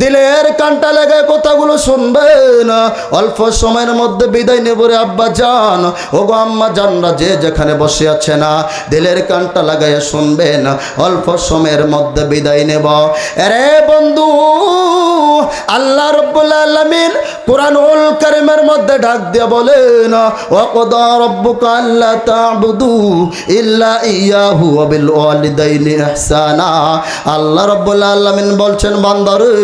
দিলের কানটা লেগে কথাগুলো শুনবে না। অল্প সময়ের মধ্যে বিদায় নেব রে আব্বা ও গো আম্মা জানরা যে যেখানে বসে আছে না, দিলের কানটা লাগাইয়া শুনবেন অল্প সময়ের মধ্যে বিদায় নেব। আরে বন্ধু, আল্লাহ রব্বুল আলামিন কোরআনুল কারিমের মধ্যে ডাক দিয়ে বলেন ওয়াকদা রব্বুকা আল্লা তা'বুদু ইল্লা ইয়াহু ওয়া বিল ওয়ালিদাইনি ইহসানা। আল্লাহ রব্বুল আলামিন বলছেন বান্দারে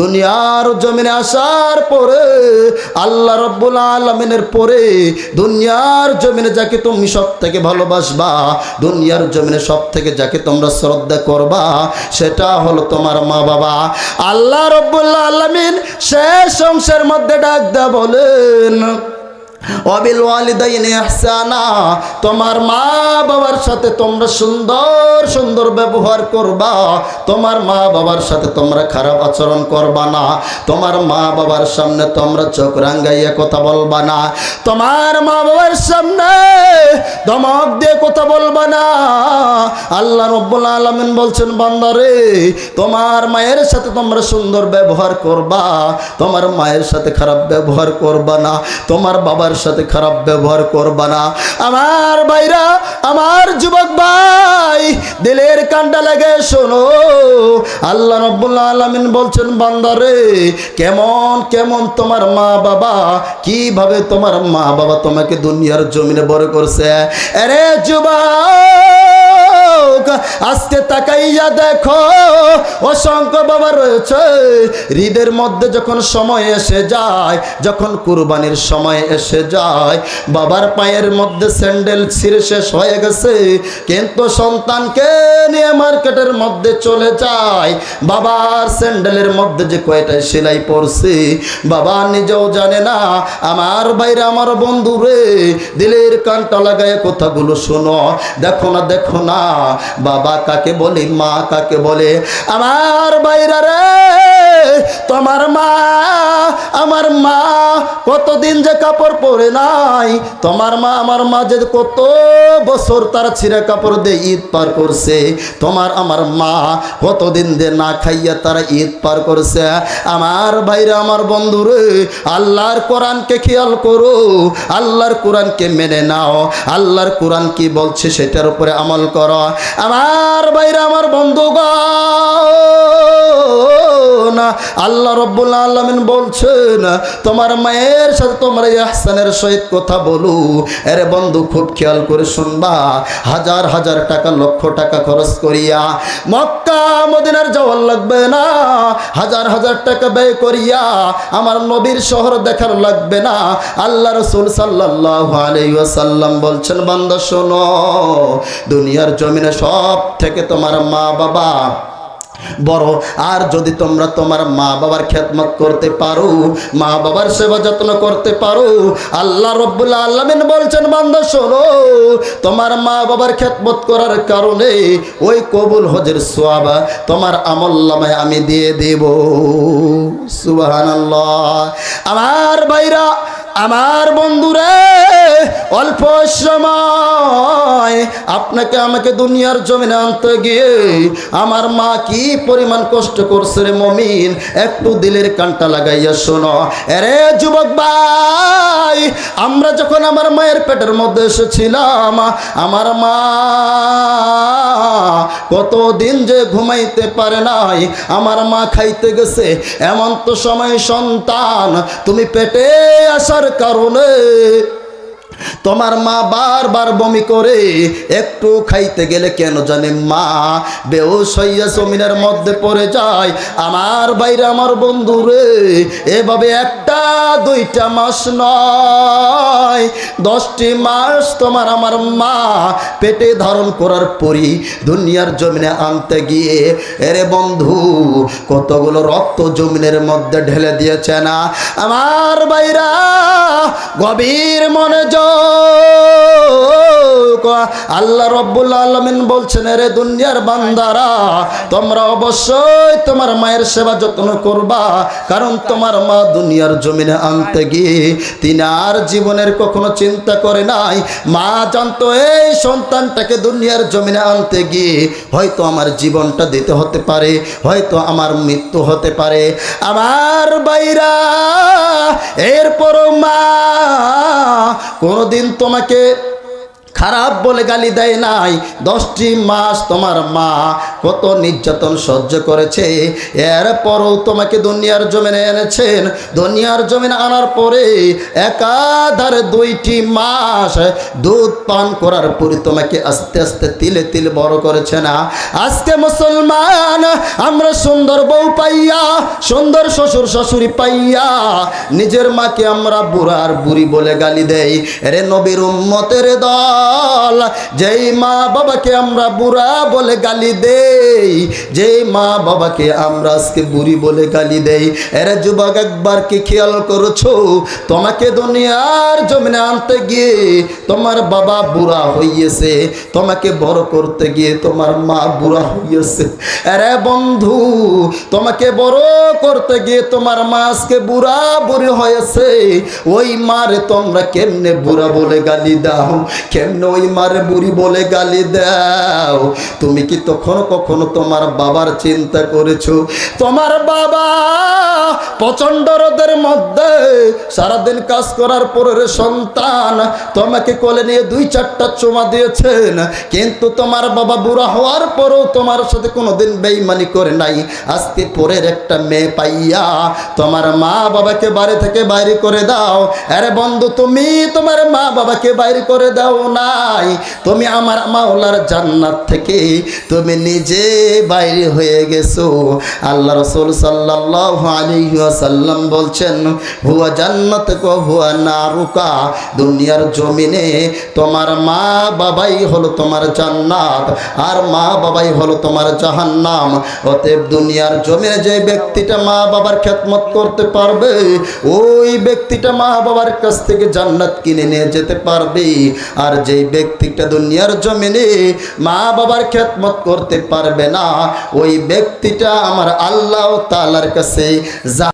দুনিয়ার জমিনে আসার পরে, আল্লাহ রব্বুল আলামিনের পরে দুনিয়ার জমিনে যাকে তুমি সব থেকে ভালোবাসবা, দুনিয়ার জমিনে সব থেকে যাকে তোমরা শ্রদ্ধা করবা, সেটা হলো তোমার মা বাবা আল্লাহ রব্বুল আলামিন শেষ অংশের মধ্যে ডাক দা বলেন। অবিল ওয়ালিদাইনি ইহসানা, তোমার মা বাবার সাথে তোমরা সুন্দর সুন্দর ব্যবহার করবা। তোমার মা বাবার সাথে তোমরা খারাপ আচরণ করবা না। তোমার মা বাবার সামনে তোমরা চোখ রাঙ্গাইয়া কথা বলবা না। তোমার মা বাবার সামনে ধমক দিয়ে কথা বলবা না। আল্লাহ রব্বুল আলামিন বলছেন, বান্দারে, তোমার মায়ের সাথে তোমরা সুন্দর ব্যবহার করবা। তোমার মায়ের সাথে খারাপ ব্যবহার করবা না। তোমার বাবার সাথে খারাপ ব্যবহার করবা না। আমার ভাইরা, আমার যুবক ভাই, দিলের কান্ডা লাগে শোনো। আল্লাহ রব্বুল আলামিন বলছেন বান্দারে কেমন কেমন তোমার মা বাবা? কীভাবে তোমার মা বাবা তোমাকে দুনিয়ার জমিনে বড় করছে? আরে যুবক! আজকে তাকাইয়া দেখো, অসংখ্য বাবা রয়েছে। হৃদের মধ্যে যখন সময় এসে যায়, যখন কুরবানির সময় এসে যায়, বাবার পায়ের মধ্যে স্যান্ডেল ছিঁড়ে শেষ হয়ে গেছে। কিন্তু সন্তানকে নিয়ে মার্কেটের মধ্যে চলে যায়। বাবার স্যান্ডেলের মধ্যে যে কয়টায় সেলাই পড়ছে বাবা নিজেও জানে না। আমার বাইরে আমার বন্ধু রে দিলের কানটা লাগায় কথাগুলো শোনো। দেখো না দেখো না বাবা কাকে বলে মা কাকে বলে? আমার বাইরা রে তোমার মা আমার মা কতদিন যে কাপড় পরে নাই। তোমার মা আমার মা যে কত বছর তার ছিঁড়ে কাপড় দিয়ে ঈদ পার করছে। তোমার আমার মা কতদিন দিয়ে না খাইয়া তারা ঈদ পার করছে। আমার ভাইরা, আমার বন্ধুরে, আল্লাহর কোরআনকে খেয়াল করো। আল্লাহর কোরআনকে মেনে নাও। আল্লাহর কোরআন কি বলছে সেটার উপরে আমল করো। আমার ভাইরা, আমার বন্ধুগণ আল্লাহ রব্বুল আলমিন বলছেন তোমার মায়ের সাথে তোমার ইহসানের সহিত কথা বলু। আরে বন্ধু, খুব খেয়াল করে শুনবা। হাজার হাজার টাকা, লক্ষ টাকা খরচ করিয়া মক্কা, মদিনার যাওয়ার লাগবে না। হাজার হাজার টাকা ব্যয় করিয়া আমার নবীর শহর দেখার লাগবে না। আল্লাহ রসুল সাল্লাহ আলাইসাল্লাম বলছেন, বান্দা শোনো, দুনিয়ার জমিনে সব থেকে তোমার মা বাবা বড়, আর যদি তোমরা তোমার মা বাবার খেদমত করতে পারো, মা বাবার সেবা যত্ন করতে পারো, আল্লাহ রব্বুল আলমিন বলছেন, বান্দা শোনো, তোমার মা বাবার খেদমত করার কারণে ওই কবুল হজের সোয়াব তোমার আমল্লামায় আমি দিয়ে দেব। সুবাহান আমার ভাইরা আমার বন্ধুরে, অল্প সময় আপনাকে আমাকে দুনিয়ার জমিনে আনতে গিয়ে আমার মা কি পরিমাণ কষ্ট করছে রে মমিন? একটু দিলের কানটা লাগাইয়া শোনো। এরে যুবক ভাই, আমরা যখন আমার মায়ের পেটের মধ্যে এসেছিলাম, আমার মা কতদিন যে ঘুমাইতে পারে নাই, আমার মা খাইতে গেছে। এমন তো সময় সন্তান, তুমি পেটে আসার কারণে তোমার মা বারবার বমি করে, একটু খাইতে গেলে কেন জানে মা? বেউস হইয়া জমিনের মধ্যে পড়ে যায়। আমার বাইরে আমার বন্ধু রে এভাবে একটা, দুইটা মাস নয়। দশটি মাস তোমার আমার মা পেটে ধারণ করার পরই দুনিয়ার জমিনে আনতে গিয়ে, এরে বন্ধু, কতগুলো রক্ত জমিনের মধ্যে ঢেলে দিয়েছে না? আমার বাইরা গভীর মনে জ আল্লাহ রব্বুল আলমিন বলছেন রে দুনিয়ার বান্দারা, তোমরা অবশ্যই তোমার মায়ের সেবা যত্ন করবা, কারণ তোমার মা দুনিয়ার জমিনে আনতে গিয়ে তিনি আর জীবনের কখনো চিন্তা করে নাই। মা জানতো, এই সন্তানটাকে দুনিয়ার জমিনে আনতে গিয়ে হয়তো আমার জীবনটা দিতে হতে পারে, হয়তো আমার মৃত্যু হতে পারে। আমার বাইরা এরপরও মা, কোনোদিন তোমাকে খারাপ বলে গালি দেয় নাই। দশটি মাস তোমার মা কত নির্যাতন সহ্য করেছে। এরপরও তোমাকে দুনিয়ার জমিনে এনেছেন। দুনিয়ার জমিনে আনার পরে একাধারে দুইটি মাস দুধ পান করার পরে তোমাকে আস্তে আস্তে তিলে তিল বড় করেছে না। আজকে মুসলমান, আমরা সুন্দর বউ পাইয়া, সুন্দর শ্বশুর শাশুড়ি পাইয়া, নিজের মাকে আমরা বুড়ার বুড়ি বলে গালি দেই। রে নবীর উম্মতের দল যেই মা বাবাকে আমরা বুড়া বলে গালি দেই, যেই মা বাবাকে আমরা আজকে বুড়ি বলে গালি দেই, এরে যুবক একবার কি খেয়াল করেছ? তোমাকে দুনিয়ার জমিনে আনতে গিয়ে তোমার বাবা বুড়া হইয়েছে, তোমাকে বড় করতে গিয়ে তোমার মা বুড়া হইয়েছে। আরে বন্ধু, তোমাকে বড় করতে গিয়ে তোমার মা আজকে বুড়া বুড়ি হয়েছে, ওই মারে তোমরা কেমনে বুড়া বলে গালি দাও? কেমনে মারে বুড়ি বলে গালি দাও। তুমি কি তখন কখনো তোমার বাবার চিন্তা করেছ? তোমার বাবা প্রচণ্ড রোদের মধ্যে সারাদিন কাজ করার পরে সন্তান তোমাকে কোলে নিয়ে দুই চারটা দিয়েছেন। কিন্তু তোমার বাবা বুড়া হওয়ার পরেও তোমার সাথে কোনোদিন বেইমানি করে নাই। আজকে পরের একটা মেয়ে পাইয়া তোমার মা বাবাকে বাড়ি থেকে বাইরে করে দাও। আরে বন্ধু, তুমি তোমার মা বাবাকে বাইরে করে দাও নাই। তুমি আমার মাওলার জান্নাত থেকে তুমি নিজে বাইরে হয়ে গেছো। আল্লাহ রসুল সাল্লাহ আলাইহি ওয়াসাল্লাম বলছেন, হুয়া জান্নাত কো হুয়া নারুকা দুনিয়ার জমিনে তোমার মা বাবাই হলো তোমার জান্নাত, আর মা বাবাই হলো তোমার জাহান্নাম। অতএব দুনিয়ার জমিনে যে ব্যক্তিটা মা বাবার খেদমত করতে পারবে, ওই ব্যক্তিটা মা বাবার কাছ থেকে জান্নাত কিনে নিয়ে যেতে পারবে। আর যেই ব্যক্তিটা দুনিয়ার জমিনে মা বাবার খেদমত করতে পারবে না, ওই ব্যক্তিটা আমার আল্লাহ তালার কাছে যা